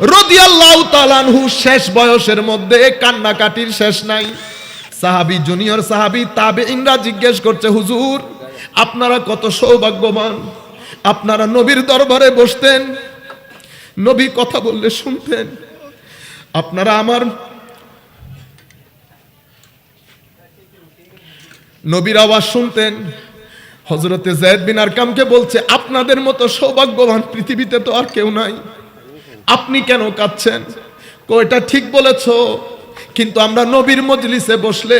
রদিয়াল্লাহু তালানহু শেষ বয়সের মধ্যে কান্নাকাটির শেষ নাই। সাহাবি জুনিয়র সাহাবি তাবে ইংরা জিজ্ঞেস করছে, হুজুর, আপনারা কত সৌভাগ্যবান। আপনারা নবীর দরবারে বসতেন, নবী কথা বললে শুনতেন। আপনারা আমার নবীর আওয়াজ শুনতেন। হজরতে জায়দ বিন আরকামকে বলছে, আপনাদের মতো সৌভাগ্যবান পৃথিবীতে তো আর কেউ নাই। আপনি কেন কাঁদছেন? কো এটা ঠিক বলেছ, কিন্তু আমরা নবীর মজলিসে বসলে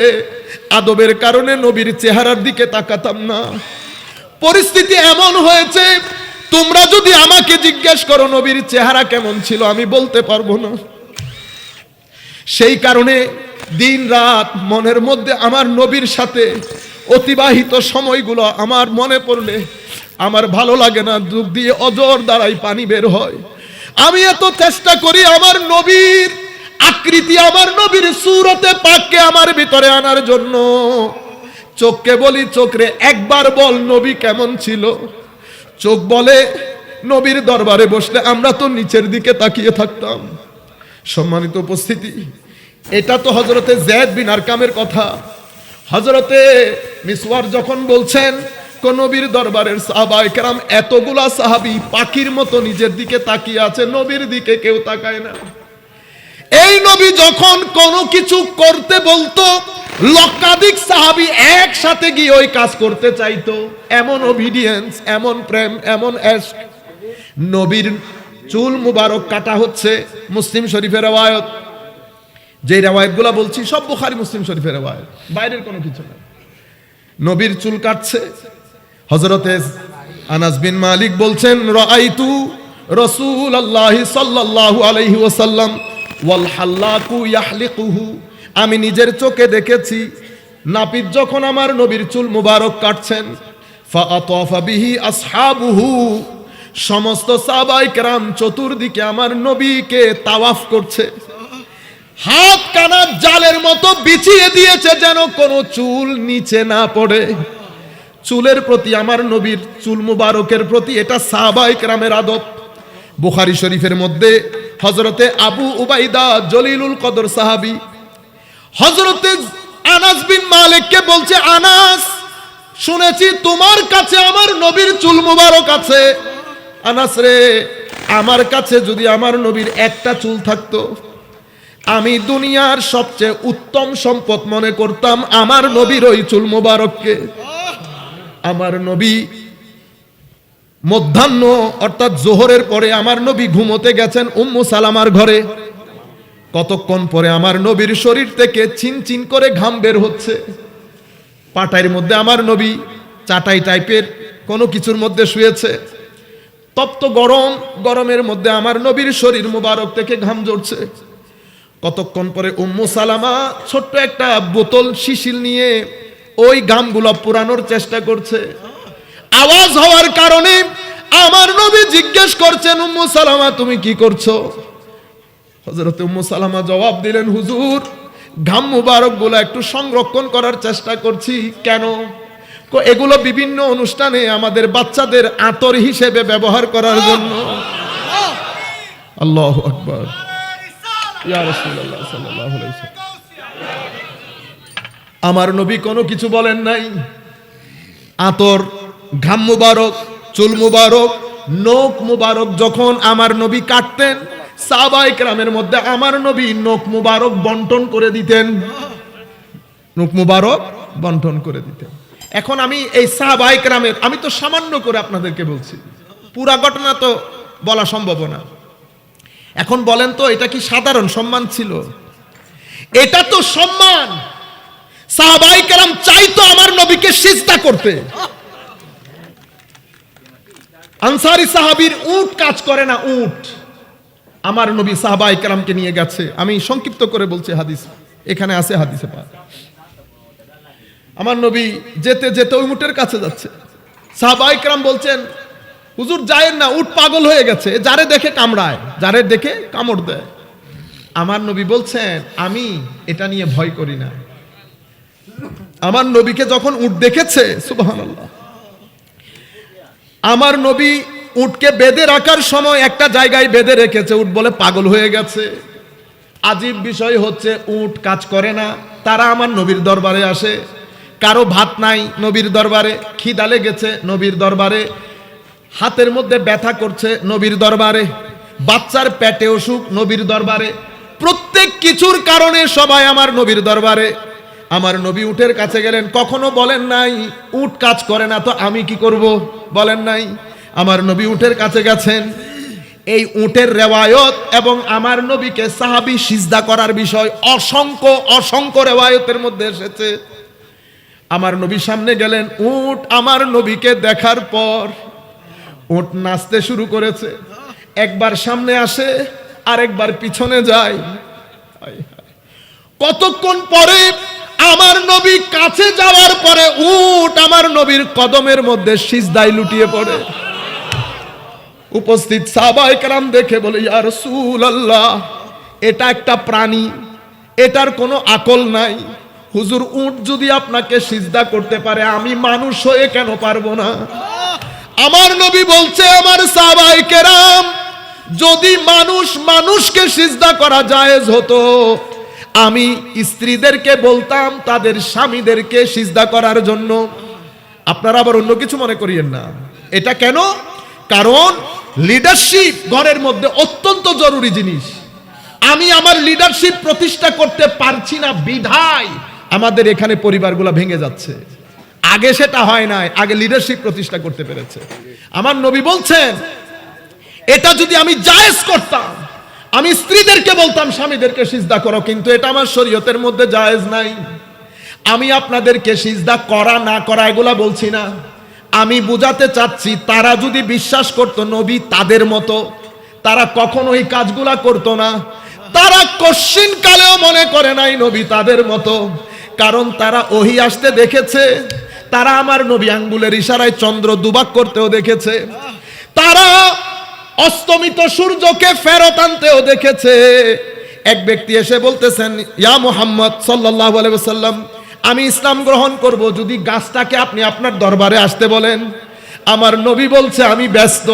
আদবের কারণে নবীর চেহারার দিকে তাকাতাম না। পরিস্থিতি এমন হয়েছে, তোমরা যদি আমাকে জিজ্ঞেস করো নবীর চেহারা কেমন ছিল, আমি বলতে পারব না। সেই কারণে দিন রাত মনের মধ্যে আমার নবীর সাথে অতিবাহিত সময়গুলো আমার মনে পড়লে আমার ভালো লাগে না দুঃখ দিয়ে অজর দ্বারাই পানি বের হয়। আমি এত চেষ্টা করি আমার নবীর আকৃতি, আমার নবীর সুরতে পাককে আমার ভিতরে আনার জন্য। চোখকে বলি চোখরে, একবার বল নবী কেমন ছিল? চোখ বলে, নবীর দরবারে বসলে আমরা তো নিচের দিকে তাকিয়ে থাকতাম। সম্মানিত উপস্থিতি, এটা তো হজরতে জেদ বিন আরকামের কথা। হজরতে মিসওয়ার যখন বলছেন নবীর দরবারের সাহাবায়ে কেরাম এতগুলা সাহাবী পাখির মতো নিজের দিকে তাকিয়ে আছে, নবীর দিকে কেউ তাকায় না। এই নবী যখন কোনো কিছু করতে বলতো, লক্ষাধিক সাহাবী একসাথে গিয়ে ওই কাজ করতে চাইতো। এমন ওবিডিয়েন্স এমন প্রেম, এমন নবীর চুল মুবারক কাটা হচ্ছে মুসলিম শরীফের রেওয়ায়ত। যে রেওয়ায়তগুলো বলছি, সব বুখারি মুসলিম শরীফের রেওয়ায়ত। বাইরের কোনো কিছু না। নবীর চুল কাটছে হজরতে আনাস বিন মালিক বলছেন, রাআইতু রসুল আল্লাহ সাল্লাল্লাহু আলাইহি ওয়াসাল্লাম, ওয়াল হাল্লাকু ইয়াহলিকুহু। আমি নিজের চোখে দেখেছি, নাপিত যখন আমার নবীর চুল মুবারক কাটছেন, ফাআতাফা বিহি আসহাবুহু। সমস্ত সাহাবাই কেরাম চতুর্দিকে আমার নবীকে তাওয়াফ করছে। হাত কানা জালের মতো বিছিয়ে দিয়েছে যেন কোনো চুল নিচে না পড়ে। চুলের প্রতি, আমার নবীর চুল মুবারকের প্রতি, এটা সাহাবাই কেরামের আদত বুখারি শরীফের মধ্যে হজরতে আবু উবাইদা জলিলুল কদর সাহাবি হজরতে আনাস বিন মালিককে বলছে, আনাস, শুনেছি তোমার কাছে আমার নবীর চুল মুবারক আছে। আনাস রে, আমার কাছে যদি আমার নবীর একটা চুল থাকতো, আমি দুনিয়ার সবচেয়ে উত্তম সম্পদ মনে করতাম, আমার নবীর ওই চুল মোবারককে। আমার নবী মধ্যাহ্ন, অর্থাৎ জোহরের পরে আমার নবী ঘুমোতে গেছেন উম্মু সালামার ঘরে। কতক্ষণ পরে আমার নবীর শরীর থেকে চিন চিন করে ঘাম বের হচ্ছে। পাটাইয়ের মধ্যে আমার নবী চাটাই টাইপের কোনো কিছুর মধ্যে শুয়েছে। তপ্ত গরম, গরমের মধ্যে আমার নবীর শরীর মোবারক থেকে ঘাম ঝরছে। কতক্ষণ পরে উম্মু সালামা ছোট্ট একটা বোতল শিশিল নিয়ে ওই গামগুলো পুরানোর চেষ্টা করছে। আওয়াজ হওয়ার কারণে আমার নবী জিজ্ঞেস করছেন উম্মু সালামা তুমি কি করছ? হজরত উম্মু সালামা জবাব দিলেন হুজুর ঘাম মুবারকগুলো একটু সংরক্ষণ করার চেষ্টা করছি। কেন? এগুলো বিভিন্ন অনুষ্ঠানে আমাদের বাচ্চাদের আতর হিসেবে ব্যবহার করার জন্য। আল্লাহ আকবার। ইয়া রাসূলুল্লাহ সাল্লাল্লাহু আলাইহি। আমার নবী কোনো কিছু বলেন নাই। আতর, ঘাম মুবারক, চুল মুবারক নোক মুবারক যখন আমার নবী কাটতেন সাহাবাই গ্রামের মধ্যে আমার নবী নোক মুবারক বন্টন করে দিতেন। নোক মুবারক বন্টন করে দিতেন। এখন আমি এই সাহাবাই গ্রামের আমি তো সামান্য করে আপনাদেরকে বলছি। পুরা ঘটনা তো বলা সম্ভব না। এখন বলেন তো, এটা কি সাধারণ সম্মান ছিল? এটা তো সম্মান! সাহাবাই কেরাম চাইতো আমার নবীকে সিজদা করতে। আনসারি সাহাবীর উট কাজ করে না উট। আমার নবী সাহাবাই কেরামকে নিয়ে গেছে। আমি সংক্ষিপ্ত করে বলছি হাদিস। এখানে আছে হাদিসে পা আমার নবী যেতে যেতে ওই উটের কাছে যাচ্ছে। সাহাবাই কেরাম বলছেন, হুজুর, যায়েন না, উট পাগল হয়ে গেছে। যারে দেখে কামড়ায়, যারে দেখে কামড় দেয়। আমার নবী বলছেন, আমি এটা নিয়ে ভয় করি না। আমার নবীকে যখন উট দেখেছে আমার নবী উটকে বেঁধে রাখার সময় একটা জায়গায় বেঁধে রেখেছে, উট বলে পাগল হয়ে গেছে। আজীব বিষয় হচ্ছে, উট কাজ করে না, তারা আমার নবীর দরবারে আসে। কারও ভাত নাই নবীর দরবারে, খিদা লেগেছে নবীর দরবারে। হাতের মধ্যে ব্যথা করছে নবীর দরবারে। বাচ্চার পেটে অসুখ নবীর দরবারে। প্রত্যেক কিছুর কারণে সবাই আমার নবীর দরবারে। আমার নবী উটের কাছে গেলেন, কখনো বলেন নাই, উট কাজ করে না, তো আমি কি করব? বলেন নাই। আমার নবী উটের কাছে গেছেন। এই উটের রেওয়ায়ত এবং আমার নবীকে সাহাবি সিজদা করার বিষয় অসংখ্য অসংখ্য রেওয়ায়তের মধ্যে এসেছে। আমার নবী সামনে গেলেন, উট আমার নবীকে দেখার পর উট নাচতে শুরু করেছে। একবার সামনে আসে, আরেকবার পিছনে যায়। কতক্ষণ পরে নবী কাছে যাওয়ার পরে উট আমার নবীর কদমের মধ্যে সিজদায় লুটিয়ে পড়ে। উপস্থিত সাহাবায়ে কেরাম দেখে বলে, ইয়া রাসূলুল্লাহ, এটা একটা প্রাণী, এটার কোনো আকল নাই। হুজুর, উট যদি আপনাকে সিজদা করতে পারে, আমি মানুষ হয়ে কেন পারব না? আমার নবী বলছে, আমার সাহাবায়ে কেরাম, যদি মানুষ মানুষকে সিজদা করা জায়েজ হতো আমি স্ত্রীদেরকে বলতাম, তাদের স্বামীদেরকে সিজদা করার জন্য। আপনারা আবার অন্য কিছু মনে করিয়েন না। এটা কেন? কারণ লিডারশিপ ঘরের মধ্যে অত্যন্ত জরুরি জিনিস। আমি আমার লিডারশিপ প্রতিষ্ঠা করতে পারছি না, বিধায় আমাদের এখানে পরিবারগুলো ভেঙে যাচ্ছে। আগে সেটা হয় নাই, আগে লিডারশিপ প্রতিষ্ঠা করতে পেরেছে। আমার নবী বলছেন, এটা যদি আমি জায়েজ করতাম আমি স্ত্রীদেরকে বলতাম, স্বামীদেরকে সিজদা করো, কিন্তু এটা আমার শরীয়তের মধ্যে জায়েজ নাই। আমি আপনাদেরকে সিজদা করা, না করা, এগুলা বলছি না। আমি বুঝাতে চাচ্ছি, তারা যদি বিশ্বাস করতো নবী তাদের মতো, তারা কখনো এই কাজগুলা করতো না। তারা কশ্চিন কালেও মনে করে নাই নবী তাদের মতো, কারণ তারা ওহি আসতে দেখেছে, তারা আমার নবী আঙ্গুলের ইশারায় চন্দ্র দুবাক করতেও দেখেছে। তারা অস্তমিত সূর্যকে ফেরত আনতেও দেখেছে। এক ব্যক্তি এসে বলতেছেন, ইয়া মোহাম্মদ সাল্লাহ সাল্লাম আমি ইসলাম গ্রহণ করব, যদি গাছটাকে আপনি আপনার দরবারে আসতে বলেন। আমার নবী বলছে, আমি ব্যস্ত।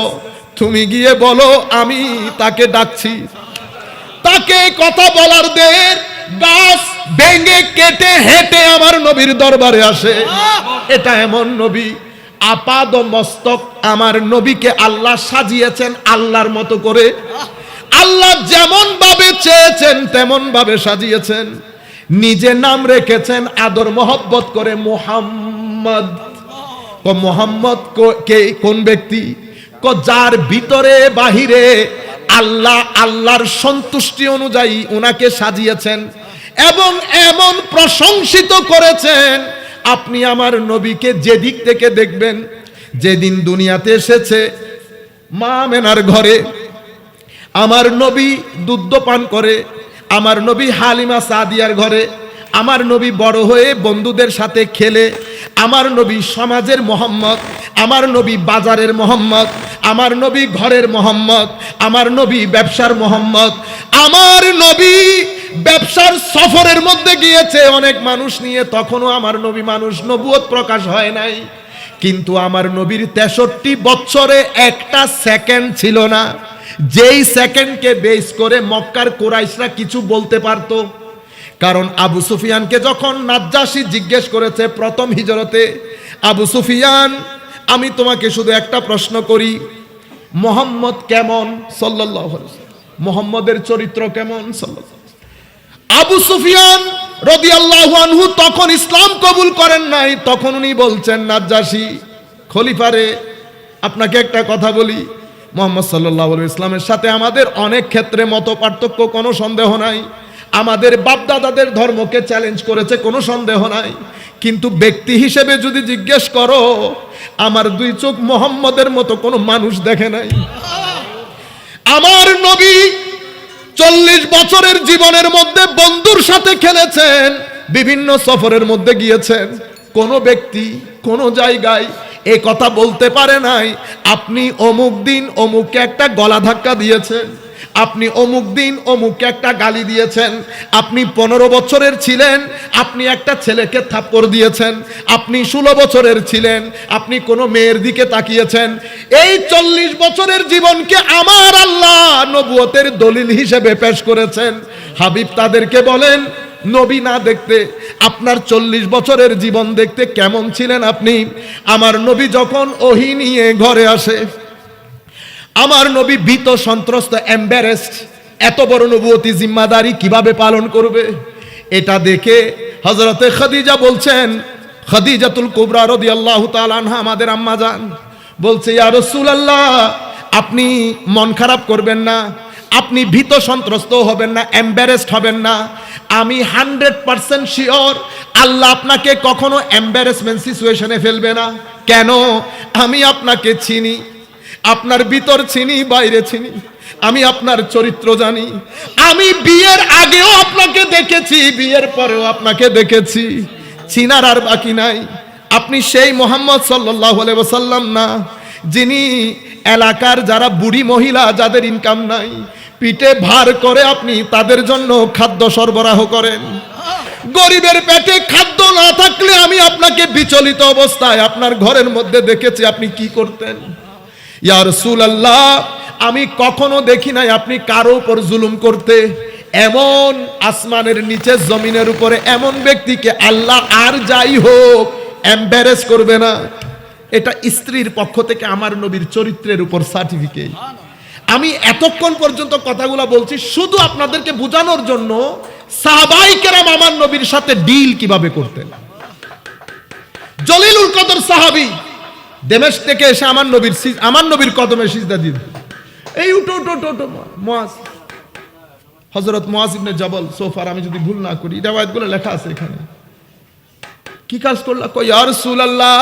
তুমি গিয়ে বলো, আমি তাকে ডাকছি। তাকে কথা বলার দের গাছ ভেঙে কেটে হেঁটে আমার নবীর দরবারে আসে। এটা এমন নবী আপাদ মস্তক আমার নবীকে আল্লাহ সাজিয়েছেন আল্লাহর মতো করে। আল্লাহ যেমন ভাবে চেয়েছেন তেমন ভাবে সাজিয়েছেন। নিজে নাম রেখেছেন, আদর, মোহব্বত করে মোহাম্মদ। ও মোহাম্মদ কো- কোন ব্যক্তি? ক, যার ভিতরে, বাহিরে আল্লাহ, আল্লাহর সন্তুষ্টি অনুযায়ী উনাকে সাজিয়েছেন এবং এমন প্রশংসিত করেছেন আপনি আমার নবীকে যে দিক থেকে দেখবেন, যেদিন দুনিয়াতে এসেছে, মা মেনার ঘরে, আমার নবী দুধ পান করে, আমার নবী হালিমা সাদিয়ার ঘরে, আমার নবী বড় হয়ে বন্ধুদের সাথে খেলে, আমার নবী সমাজের মোহাম্মদ, আমার নবী বাজারের মোহাম্মদ, আমার নবী ঘরের মোহাম্মদ, আমার নবী ব্যবসার মোহাম্মদ, আমার নবী ব্যবসার সফরের মধ্যে গিয়েছে, অনেক মানুষ নিয়ে। তখনও আমার নবী মানুষ নবুয়ত প্রকাশ হয় নাই। কিন্তু আমার নবীর তেষট্টি বছরে একটা সেকেন্ড ছিল না। যেই সেকেন্ডকে বেস করে মক্কার কোরাইশরা কিছু বলতে পারতো। কারণ আবু সুফিয়ানকে যখন নাজ্জাসি জিজ্ঞেস করেছে প্রথম হিজরতে, আবু সুফিয়ান, আমি তোমাকে শুধু একটা প্রশ্ন করি। মোহাম্মদ কেমন? ওয়াসাল্লাম। মোহাম্মদের চরিত্র কেমন? ওয়াসাল্লাম। আবু সুফিয়ান রাদিয়াল্লাহু আনহু তখন ইসলাম কবুল করেন নাই, তখন উনি বলছেন, নাজ্জাসি খলিফারে আপনাকে একটা কথা বলি। মোহাম্মদ সাল্লাহ ইসলামের সাথে আমাদের অনেক ক্ষেত্রে মত পার্থক্য কোনো সন্দেহ নাই। আমাদের বাপদাদাদের ধর্মকে চ্যালেঞ্জ করেছে কোনো সন্দেহ নাই। কিন্তু ব্যক্তি হিসেবে যদি জিজ্ঞেস করো, আমার দুই চোখ মোহাম্মদের মতো কোনো মানুষ দেখে নাই। আমার নবী চল্লিশ বছরের জীবনের মধ্যে বন্ধুর সাথে খেলেছেন, বিভিন্ন সফরের মধ্যে গিয়েছেন। কোন ব্যক্তি, কোন জায়গায় এ কথা বলতে পারে নাই, আপনি অমুক দিন অমুককে একটা গলা ধাক্কা দিয়েছেন। আপনি অমুক দিন অমুককে একটা গালি দিয়েছেন, আপনি পনেরো বছরের ছিলেন, আপনি একটা ছেলেকে থাপ্পড় দিয়েছেন, আপনি ষোলো বছরের ছিলেন, আপনি কোনো মেয়ের দিকে তাকিয়েছেন। এই চল্লিশ বছরের জীবনকে আমার আল্লাহ নবুয়তের দলিল হিসেবে পেশ করেছেন। হাবিব তাদেরকে বলেন, নবী না দেখতে আপনার চল্লিশ বছরের জীবন দেখতে কেমন ছিলেন আপনি? আমার নবী যখন ওহি নিয়ে ঘরে আসে আমার নবী ভীত, সন্ত্রস্ত এম্বারেসড এত বড় নবুয়তি জিম্মাদারি কীভাবে পালন করবে? এটা দেখে হজরতে খাদিজা বলছেন, খাদিজাতুল কুবরা রদি আল্লাহ আনহা আমাদের আম্মা যান, বলছে, ইয়া রাসূলুল্লাহ, আপনি মন খারাপ করবেন না, আপনি ভীত, সন্ত্রস্ত হবেন না এম্বারেসড হবেন না, আমি হান্ড্রেড পার্সেন্ট শিওর, আল্লাহ আপনাকে কখনো এম্বারেসমেন্ট সিচুয়েশনে ফেলবে না। কেন? আমি আপনাকে চিনি আপনার ভিতর চিনি, বাইরে চিনি। আমি আপনার চরিত্র জানি। আমি বিয়ের আগেও আপনাকে দেখেছি, বিয়ের পরেও আপনাকে দেখেছি। চিনার আর বাকি নাই। আপনি সেই মোহাম্মদ সাল্লাহ সাল্লাম না, যিনি এলাকার যারা বুড়ি মহিলা, যাদের ইনকাম নাই, পিঠে ভার করে আপনি তাদের জন্য খাদ্য সরবরাহ করেন। গরিবের পেটে খাদ্য না থাকলে আমি আপনাকে বিচলিত অবস্থায় আপনার ঘরের মধ্যে দেখেছি, আপনি কি করতেন? আমি কখনো দেখি নাই আপনি কারও উপর জুলুম করতে। এমন আসমানের নিচে জমিনের উপরে এমন ব্যক্তিকে আল্লাহ আর যাই হোক এম্বারেস করবে না। এটা স্ত্রীর পক্ষ থেকে আমার নবীর চরিত্রের উপর সার্টিফিকেট আমি এতক্ষণ পর্যন্ত কথাগুলো বলছি, শুধু আপনাদেরকে বোঝানোর জন্য সাহাবাই কেরাম আমার নবীর সাথে ডিল কীভাবে করতেন? জলিলুল কদর সাহাবী দেমেশ থেকে এসে আমার নবীর আমার নবীর কদমে সিজদা দিন এই উঠো উঠো উঠো উঠো মোয়াজ। হজরত মোয়াজ ইবনে জবল সোফার আমি যদি ভুল না করি, রেওয়ায়তগুলো লেখা আছে এখানে। কি কাজ করলা? কই আর সুলাল্লাহ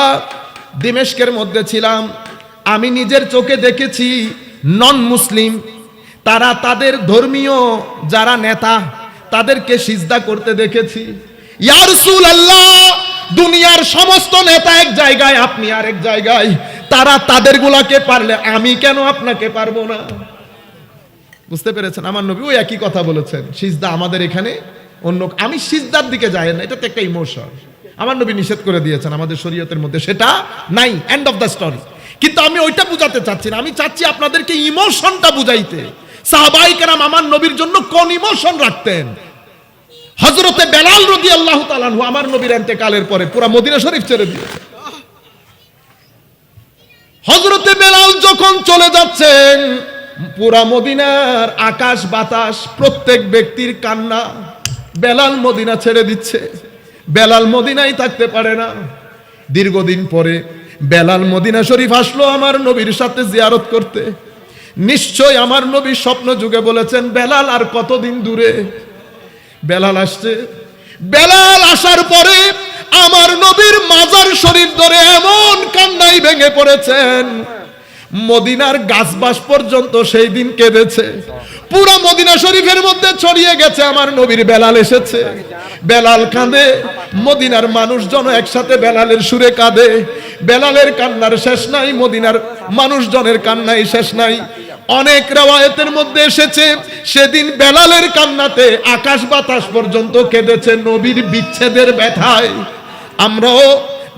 দিমেশকের মধ্যে ছিলাম। আমি নিজের চোখে দেখেছি নন মুসলিম তারা তাদের ধর্মীয় যারা নেতা, তাদেরকে সিজদা করতে দেখেছি। ইয়ার আল্লাহ দুনিয়ার সমস্ত নেতা এক জায়গায়, আপনি আরেক জায়গায়। তারা তাদের গুলাকে পারলে আমি কেন আপনাকে পারব না? বুঝতে পেরেছেন? আমার নবী ওই একই কথা বলেছেন। সিজদা আমাদের এখানে অন্য আমি সিজদার দিকে যাই না, এটা তো একটা ইমোশন আমার নবী নিষেধ করে দিয়েছেন আমাদের শরীয়তের মধ্যে, সেটা নাই। এন্ড অফ দ্য স্টোরি কিন্তু আমি ওইটা বুঝাতে চাচ্ছি না। আমি চাচ্ছি আপনাদেরকে ইমোশনটা বুঝাইতে। সাহাবাই কেরাম আমার নবীর জন্য কোন ইমোশন রাখতেন? হজরতে বেলাল রদি আল্লাহ তালানহু আমার নবীর এন্তেকালের পরে পুরা মদিনা শরীফ ছেড়ে দিয়েছে। হজরতে বেলাল যখন চলে যাচ্ছেন, পুরা মদিনার আকাশ বাতাস, প্রত্যেক ব্যক্তির কান্না বেলাল মদিনা ছেড়ে দিচ্ছে। বেলাল মদিনায় থাকতে পারে না। দীর্ঘদিন পরে বেলাল মদিনা শরীফ আসলো আমার নবীর সাথে জিয়ারত করতে। নিশ্চয় আমার নবী স্বপ্ন যুগে বলেছেন, বেলাল, আর কতদিন দূরে? বেলাল আসছে। বেলাল আসার পরে আমার নবীর মাজার শরীফ ধরে এমন কান্নাই ভেঙে পড়েছেন। মদিনার গাছবাস পর্যন্ত সেই দিন কেঁদেছে। পুরো মদিনা শরীফের মধ্যে ছড়িয়ে গেছে আমার নবীর বেলাল এসেছে। বেলাল কাঁদে, মদিনার মানুষজন একসাথে বেলালের সুরে কাঁদে। বেলালের কান্নার শেষ নাই, মদিনার মানুষজনের কান্নাই শেষ নাই। অনেক রেওয়ায়তের মধ্যে এসেছে। সেদিন বেলালের কান্নাতে আকাশ বাতাস পর্যন্ত কেঁদেছে নবীর বিচ্ছেদের ব্যথায়। আমরাও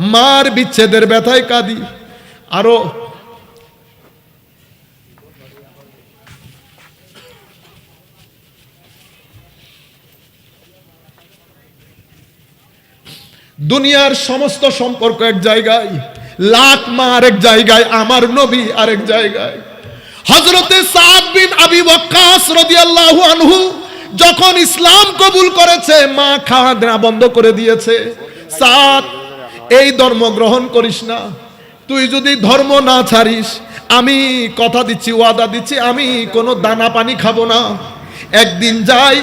মার বিচ্ছেদের ব্যথায় কাঁদি। আরও দুনিয়ার সমস্ত সম্পর্ক এক জায়গায়, লাখ মা আরেক জায়গায়, আমার নবী আরেক জায়গায়। হজরতে সাদ বিন আবি ওয়াক্কাস রাদিয়াল্লাহু আনহু যখন ইসলাম কবুল করেছে, মা খাওয়া দেওয়া বন্ধ করে দিয়েছে। সাদ, এই ধর্ম গ্রহণ করিস না। তুই যদি ধর্ম না ছাড়িস, আমি কথা দিচ্ছি, ওয়াদা দিচ্ছি, আমি কোনো দানা পানি খাব না। একদিন যাই,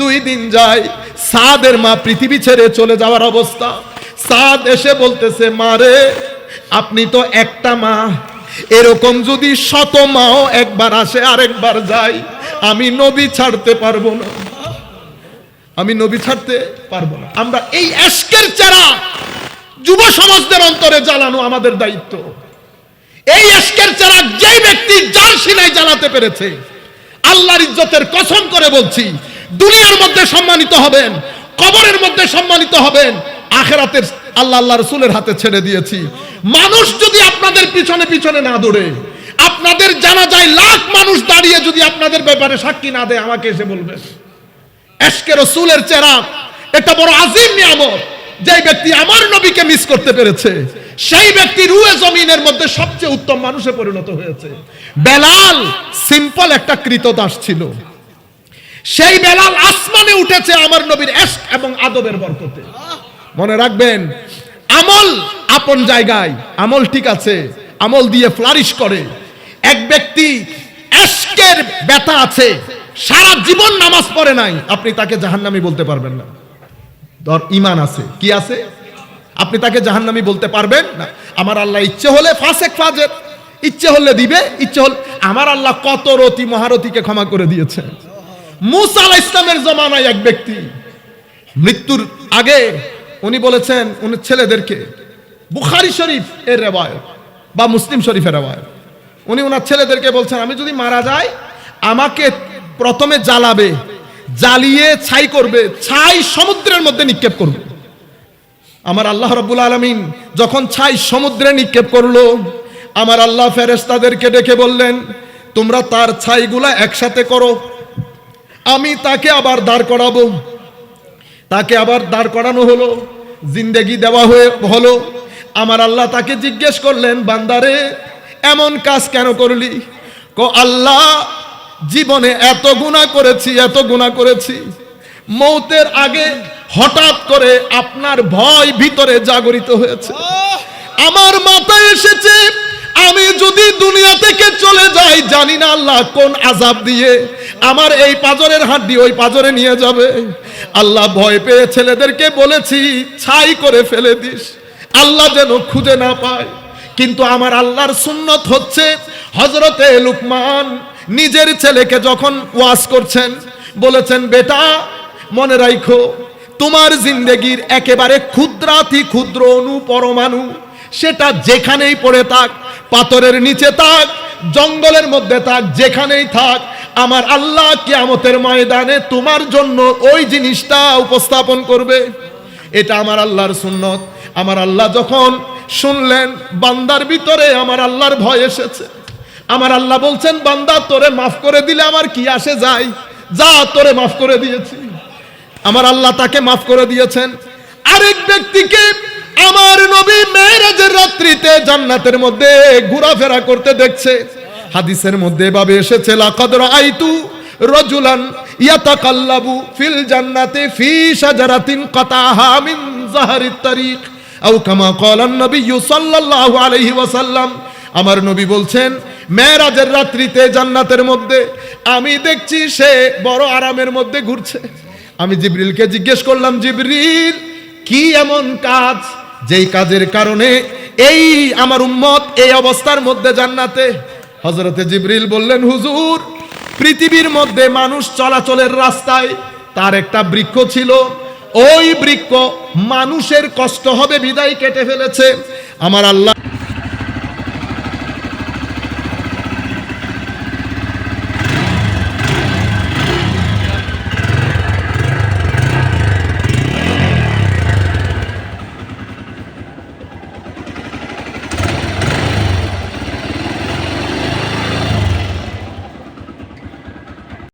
দুই দিন যাই, সাদের মা পৃথিবী ছেড়ে চলে যাওয়ার অবস্থা। সাদ এসে বলতেছে মারে আপনি তো একটা মা এরকম যদি শত মাও একবার আসে, আরেকবার যাই আমি নবী ছাড়তে পারব না। আমি নবী ছাড়তে পারব না। আমরা এই এশকের চেরা যুব সমাজদের অন্তরে জ্বালানো আমাদের দায়িত্ব। এই এশকের চেরা যেই ব্যক্তি যার সিনাই জ্বালাতে পেরেছে, আল্লাহর ইজ্জতের কসম করে বলছি, দুনিয়ার মধ্যে সম্মানিত হবেন, কবরের মধ্যে সম্মানিত হবেন, আখেরাতের আল্লাহ আল্লাহ রসুলের হাতে ছেড়ে দিয়েছি। মানুষ যদি আপনাদের পিছনে পিছনে না দৌড়ে, আপনাদের জানা যায় লাখ মানুষ দাঁড়িয়ে যদি আপনাদের ব্যাপারে সাক্ষী না দেয়, আমাকে এসে বলবেন এশকে রসুলের চেরা এটা বড় আজিম নিয়ামত। যে ব্যক্তি আমার নবীকে মিস করতে পেরেছে, সেই ব্যক্তি রুয়ে জমিনের মধ্যে সবচেয়ে উত্তম মানুষে পরিণত হয়েছে। বেলাল সিম্পল একটা কৃতদাস ছিল। সেই বেলাল আসমানে উঠেছে আমার নবীর এবং আদবের বরকতে। মনে রাখবেন আমল আপন জায়গায়। আমল ঠিক আছে, আমল দিয়ে ফ্লারিশ করে। এক ব্যক্তি এশকের ব্যথা আছে, সারা জীবন নামাজ পড়ে নাই, আপনি তাকে জাহান্নামি বলতে পারবেন না। ধর ইমান আছে, কি আছে? আপনি তাকে জাহান্নামি বলতে পারবেন না। আমার আল্লাহ ইচ্ছে হলে ফাসেক ফাজের, ইচ্ছে হলে দিবে, ইচ্ছে হলে আমার আল্লাহ কত রতি মহারথীকে ক্ষমা করে দিয়েছেন মুসা আলাহ ইসলামের জমানায় এক ব্যক্তি মৃত্যুর আগে উনি বলেছেন, উনি ছেলেদেরকে, বুখারি শরীফ এর রেবায়ত বা মুসলিম শরীফের রেবায়ত উনি ওনার ছেলেদেরকে বলছেন, আমি যদি মারা যাই, আমাকে প্রথমে জ্বালাবে, জ্বালিয়ে ছাই করবে, ছাই সমুদ্রের মধ্যে নিক্ষেপ করবে। আমার আল্লাহ রব্বুল আলমিন যখন ছাই সমুদ্রে নিক্ষেপ করল, আমার আল্লাহ ফেরেস্তাদেরকে ডেকে বললেন, তোমরা তার ছাইগুলা একসাথে করো, আমি তাকে আবার দাঁড় করাবো। তাকে আবার দাঁড় করানো হলো জিন্দেগি দেওয়া হয়ে হলো। আমার আল্লাহ তাকে জিজ্ঞেস করলেন বান্দারে এমন কাজ কেন করলি? ক আল্লাহ জীবনে এত গুণা করেছি এত গুণা করেছি। মৌতের আগে হঠাৎ করে আপনার ভয় ভিতরে জাগরিত হয়েছে। আমার মাথায় এসেছে আমি যদি দুনিয়া থেকে চলে যাই, জানি না আল্লাহ কোন আজাব দিয়ে আমার এই পাজরের হাড্ডি ওই পাজরে নিয়ে যাবে। আল্লাহ ভয় পেয়ে ছেলেদেরকে বলেছি, ছাই করে ফেলে দিস। আল্লাহ যেন খুঁজে না পায়। কিন্তু আমার আল্লাহর সুন্নত হচ্ছে হজরতে লুকমান নিজের ছেলেকে যখন ওয়াজ করছেন, বলেছেন, বেটা, মনে রাখো তোমার জিন্দেগির একেবারে ক্ষুদ্রাতি ক্ষুদ্র অনু পরমাণু, সেটা যেখানেই পড়ে থাক পাথরের নিচে থাক, জঙ্গলের মধ্যে থাক, যেখানেই থাক, আমার আল্লাহ কিয়ামতের ময়দানে তোমার জন্য ওই জিনিসটা উপস্থাপন করবে। এটা আমার আল্লাহর সুন্নত। আমার আল্লাহ যখন শুনলেন, বান্দার ভিতরে আমার আল্লাহর ভয় এসেছে। আমার আল্লাহ বলছেন, বান্দা, তোরে মাফ করে দিলে আমার কি আসে যায়? যা, তোরে মাফ করে দিয়েছি। আমার আল্লাহ তাকে মাফ করে দিয়েছেন। আরেক ব্যক্তিকে আমার নবী মেয়েরাজের রাত্রিতে জান্নাতের মধ্যে ঘোরাফেরা করতে দেখছে। হাদিসের মধ্যে এভাবে এসেছে, লাকাদ রাআইতু রাজুলান ইয়াতাকাল্লাবু ফিল জান্নাতি ফি শাজারাতিন কাতাহা মিন জাহারিত তারিক আও কামা ক্বালা নবী সাল্লাল্লাহু আলাইহি ওয়াসাল্লাম। আমার নবী বলছেন, মেয়েরাজের রাত্রিতে জান্নাতের মধ্যে আমি দেখছি সে বড় আরামের মধ্যে ঘুরছে। আমি জিবরিলকে জিজ্ঞেস করলাম, জিবরিল, কি এমন কাজ যেই কাজের কারণে এই আমার উম্মত এই অবস্থার মধ্যে জান্নাতে। হজরতে জিবরিল বললেন, হুজুর, পৃথিবীর মধ্যে মানুষ চলাচলের রাস্তায় তার একটা বৃক্ষ ছিল। ওই বৃক্ষ মানুষের কষ্ট হবে, বিদায় কেটে ফেলেছে। আমার আল্লাহ